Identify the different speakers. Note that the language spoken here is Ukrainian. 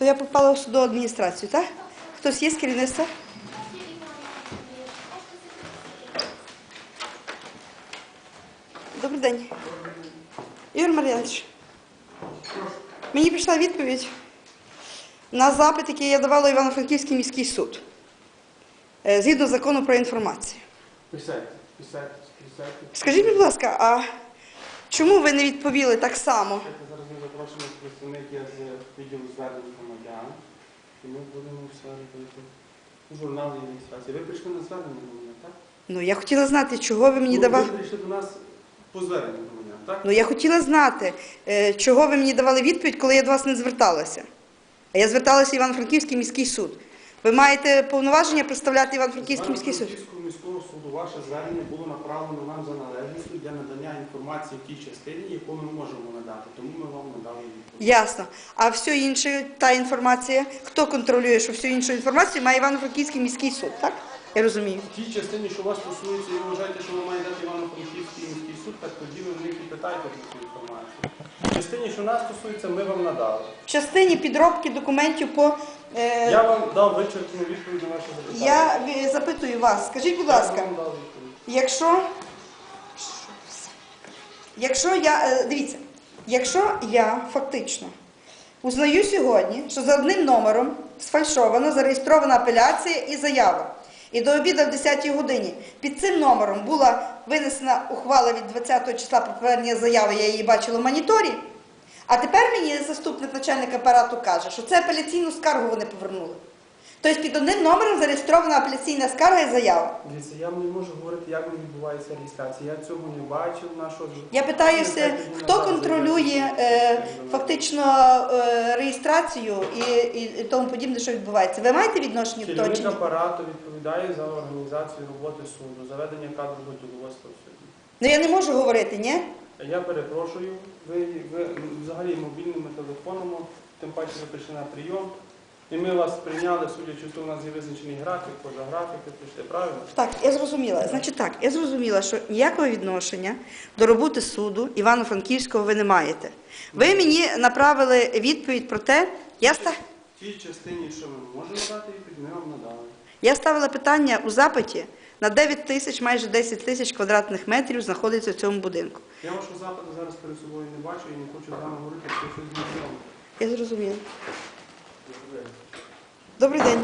Speaker 1: То я попала в судову адміністрацію, так? Хтось є з керівництва? Добрий день. Ігор Мар'янович. Мені прийшла відповідь на запит, який я давала Івано-Франківський міський суд. Е, Згідно закону про інформацію.
Speaker 2: Присядьте, присядьте, присядьте.
Speaker 1: Скажіть, будь ласка, а чому ви не відповіли так само?
Speaker 2: Запрошуємо представників з відділу звернень громадян. І ми будемо все робити. Журнал реєстрації. Ви прийшли на звернення громадян, так?
Speaker 1: Ну, я хотіла знати, чого ви мені
Speaker 2: Ну,
Speaker 1: давали.
Speaker 2: Ви прийшли до нас по зверненню громадян, так?
Speaker 1: Ну, я хотіла знати, е, чого ви мені давали відповідь, коли я до вас не зверталася. А я зверталася в Івано-Франківський міський суд. Ви маєте повноваження представляти Івано-Франківський міський суд?
Speaker 2: Франківського міського суду ваше звернення було направлено нам за належністю для надання інформації в тій частині, яку ми можемо надати. Тому ми вам надали відповідь.
Speaker 1: Ясно. А все інше, та інформація, хто контролює, що всю іншу інформацію має Івано-Франківський міський суд, так? Я розумію.
Speaker 2: В тій частині, що вас стосується, і ви вважаєте, що ви маєте дати Івано-Франківський міський суд, так тоді ви в них і питайте про цю інформацію. В частині, що нас стосується, ми вам надали.
Speaker 1: В частині підробки документів по. е,
Speaker 2: Я вам дав вичерпну відповідь на ваше запитання.
Speaker 1: Я е, запитую вас, скажіть, будь ласка,
Speaker 2: Я вам дав відповідь.
Speaker 1: якщо. Якщо я. е, Дивіться, якщо я фактично узнаю сьогодні, що за одним номером сфальшовано зареєстрована апеляція і заява. І до обіду в 10-й годині під цим номером була винесена ухвала від 20 го числа про повернення заяви, я її бачила в моніторі. А тепер мені заступник начальника апарату каже, що це апеляційну скаргу вони повернули. Тобто під одним номером зареєстрована апеляційна скарга і заява.
Speaker 2: Дивіться, я не можу говорити, як відбувається реєстрація. Я цього не бачив нашого.
Speaker 1: Я питаюся, хто контролює е, фактично е, реєстрацію і, і, і тому подібне, що відбувається. Ви маєте відношення до того чи
Speaker 2: Керівник
Speaker 1: ні?
Speaker 2: апарату відповідає за організацію роботи суду, заведення кадрового діловодства в суді.
Speaker 1: Ну я не можу говорити, ні?
Speaker 2: Я перепрошую, ви, ви взагалі мобільними телефонами, тим паче ви прийшли на прийом. І ми вас прийняли, судячи, що у нас є визначений графік, поза графіки, прийшли правильно?
Speaker 1: Так, я зрозуміла. Значить так, я зрозуміла, що ніякого відношення до роботи суду Івано-Франківського ви не маєте. Ви мені направили відповідь про те, я, ста...
Speaker 2: В тій частині, що ми можемо дати відповідь, ми вам надали.
Speaker 1: я ставила питання у запиті на 9 тисяч, майже 10 тисяч квадратних метрів знаходиться в цьому будинку.
Speaker 2: Я вашого запиту зараз перед собою не бачу і не хочу з вами говорити, що щось не
Speaker 1: Я зрозуміла. Добрий день.